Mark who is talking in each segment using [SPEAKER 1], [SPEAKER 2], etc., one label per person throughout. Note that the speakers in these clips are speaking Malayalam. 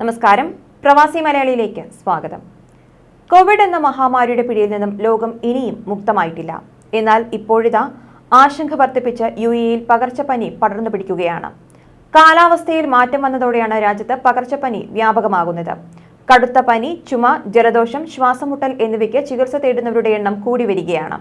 [SPEAKER 1] നമസ്കാരം. പ്രവാസി മലയാളിയിലേക്ക് സ്വാഗതം. കോവിഡ് എന്ന മഹാമാരിയുടെ പിടിയിൽ നിന്നും ലോകം ഇനിയും മുക്തമായിട്ടില്ല. എന്നാൽ ഇപ്പോഴിതാ ആശങ്ക വർദ്ധിപ്പിച്ച് യു എയിൽ പകർച്ചപ്പനി പടർന്നു പിടിക്കുകയാണ്. കാലാവസ്ഥയിൽ മാറ്റം വന്നതോടെയാണ് രാജ്യത്ത് പകർച്ചപ്പനി വ്യാപകമാകുന്നത്. കടുത്ത പനി ചുമ ജലദോഷം ശ്വാസമുട്ടൽ എന്നിവയ്ക്ക് ചികിത്സ തേടുന്നവരുടെ എണ്ണം കൂടി വരികയാണ്.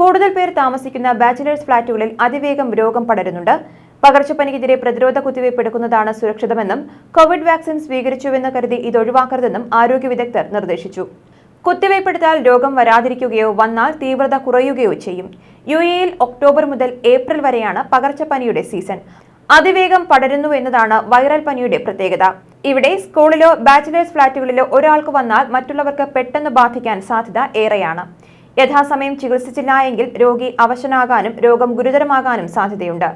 [SPEAKER 1] കൂടുതൽ പേർ താമസിക്കുന്ന ബാച്ചിലേഴ്സ് ഫ്ളാറ്റുകളിൽ അതിവേഗം രോഗം പടരുന്നുണ്ട്. പകർച്ചപ്പനിക്കെതിരെ പ്രതിരോധ കുത്തിവയ്പ് എടുക്കുന്നതാണ് സുരക്ഷിതമെന്നും കോവിഡ് വാക്സിൻ സ്വീകരിച്ചുവെന്ന് കരുതി ഇത് ഒഴിവാക്കരുതെന്നും ആരോഗ്യ വിദഗ്ധർ നിർദ്ദേശിച്ചു. കുത്തിവയ്പ്പെടുത്താൽ രോഗം വരാതിരിക്കുകയോ വന്നാൽ തീവ്രത കുറയുകയോ ചെയ്യും. യു എയിൽ ഒക്ടോബർ മുതൽ ഏപ്രിൽ വരെയാണ് പകർച്ചപ്പനിയുടെ സീസൺ. അതിവേഗം പടരുന്നു എന്നതാണ് വൈറൽ പനിയുടെ പ്രത്യേകത. ഇവിടെ സ്കൂളിലോ ബാച്ചിലേഴ്സ് ഫ്ളാറ്റുകളിലോ ഒരാൾക്ക് വന്നാൽ മറ്റുള്ളവർക്ക് പെട്ടെന്ന് ബാധിക്കാൻ സാധ്യത ഏറെയാണ്. യഥാസമയം ചികിത്സിച്ചില്ല എങ്കിൽ രോഗി അവശനാകാനും രോഗം ഗുരുതരമാകാനും സാധ്യതയുണ്ട്.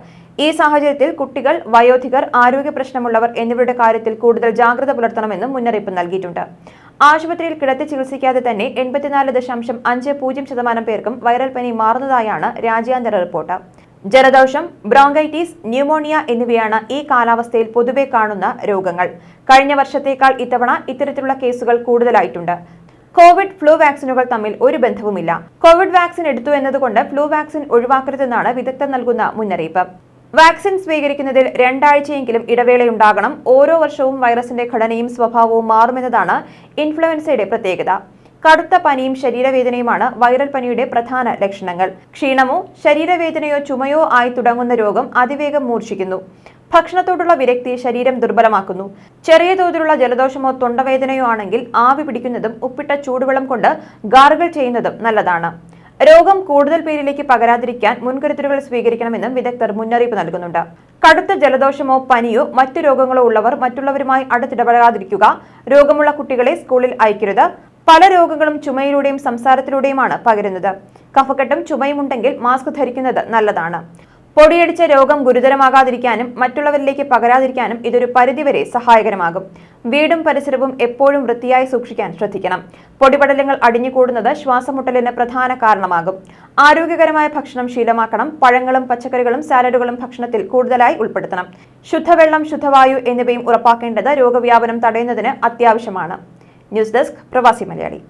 [SPEAKER 1] ഈ സാഹചര്യത്തിൽ കുട്ടികൾ വയോധികർ ആരോഗ്യ പ്രശ്നമുള്ളവർ എന്നിവരുടെ കാര്യത്തിൽ കൂടുതൽ ജാഗ്രത പുലർത്തണമെന്നും മുന്നറിയിപ്പ് നൽകിയിട്ടുണ്ട്. ആശുപത്രിയിൽ കിടത്തി ചികിത്സിക്കാതെ തന്നെ എൺപത്തിനാല് ദശാംശം അഞ്ച് പൂജ്യം ശതമാനം പേർക്കും വൈറൽ പനി മാറുന്നതായാണ് രാജ്യാന്തര റിപ്പോർട്ട്. ജലദോഷം ബ്രോങ്കൈറ്റിസ് ന്യൂമോണിയ എന്നിവയാണ് ഈ കാലാവസ്ഥയിൽ പൊതുവെ കാണുന്ന രോഗങ്ങൾ. കഴിഞ്ഞ വർഷത്തേക്കാൾ ഇത്തവണ ഇത്തരത്തിലുള്ള കേസുകൾ കൂടുതലായിട്ടുണ്ട്. കോവിഡ് ഫ്ലൂ വാക്സിനുകൾ തമ്മിൽ ഒരു ബന്ധവുമില്ല. കോവിഡ് വാക്സിൻ എടുത്തു എന്നതുകൊണ്ട് ഫ്ലൂ വാക്സിൻ ഒഴിവാക്കരുതെന്നാണ് വിദഗ്ധർ നൽകുന്ന മുന്നറിയിപ്പ്. വാക്സിൻ സ്വീകരിക്കുന്നതിൽ രണ്ടാഴ്ചയെങ്കിലും ഇടവേളയുണ്ടാകണം. ഓരോ വർഷവും വൈറസിന്റെ ഘടനയും സ്വഭാവവും മാറുമെന്നതാണ് ഇൻഫ്ലുവൻസയുടെ പ്രത്യേകത. കടുത്ത പനിയും ശരീരവേദനയുമാണ് വൈറൽ പനിയുടെ പ്രധാന ലക്ഷണങ്ങൾ. ക്ഷീണമോ ശരീരവേദനയോ ചുമയോ ആയി തുടങ്ങുന്ന രോഗം അതിവേഗം മൂർച്ഛിക്കുന്നു. ഭക്ഷണത്തോടുള്ള വിരക്തി ശരീരം ദുർബലമാക്കുന്നു. ചെറിയ തോതിലുള്ള ജലദോഷമോ തൊണ്ടവേദനയോ ആണെങ്കിൽ ആവി പിടിക്കുന്നതും ഉപ്പിട്ട ചൂടുവെള്ളം കൊണ്ട് ഗാർഗിൾ ചെയ്യുന്നതും നല്ലതാണ്. രോഗം കൂടുതൽ പേരിലേക്ക് പകരാതിരിക്കാൻ മുൻകരുതലുകൾ സ്വീകരിക്കണമെന്നും വിദഗ്ധർ മുന്നറിയിപ്പ് നൽകുന്നുണ്ട്. കടുത്ത ജലദോഷമോ പനിയോ മറ്റു രോഗങ്ങളോ ഉള്ളവർ മറ്റുള്ളവരുമായി അടുത്തിടപഴകാതിരിക്കുക രോഗമുള്ള കുട്ടികളെ സ്കൂളിൽ അയക്കരുത് പല രോഗങ്ങളും ചുമയിലൂടെയും സംസാരത്തിലൂടെയുമാണ് പകരുന്നത്. കഫക്കെട്ടും ചുമയും ഉണ്ടെങ്കിൽ മാസ്ക് ധരിക്കുന്നത് നല്ലതാണ്. പൊടിയടിച്ച രോഗം ഗുരുതരമാകാതിരിക്കാനും മറ്റുള്ളവരിലേക്ക് പകരാതിരിക്കാനും ഇതൊരു പരിധിവരെ സഹായകരമാകും. വീടും പരിസരവും എപ്പോഴും വൃത്തിയായി സൂക്ഷിക്കാൻ ശ്രദ്ധിക്കണം. പൊടിപടലങ്ങൾ അടിഞ്ഞുകൂടുന്നത് ശ്വാസമുട്ടലിന് പ്രധാന കാരണമാകും. ആരോഗ്യകരമായ ഭക്ഷണം ശീലമാക്കണം. പഴങ്ങളും പച്ചക്കറികളും സാലഡുകളും ഭക്ഷണത്തിൽ കൂടുതലായി ഉൾപ്പെടുത്തണം. ശുദ്ധവെള്ളം ശുദ്ധവായു എന്നിവയും ഉറപ്പാക്കേണ്ടത് രോഗവ്യാപനം തടയുന്നതിന് അത്യാവശ്യമാണ്. ന്യൂസ് ഡെസ്ക് പ്രവാസി മലയാളി.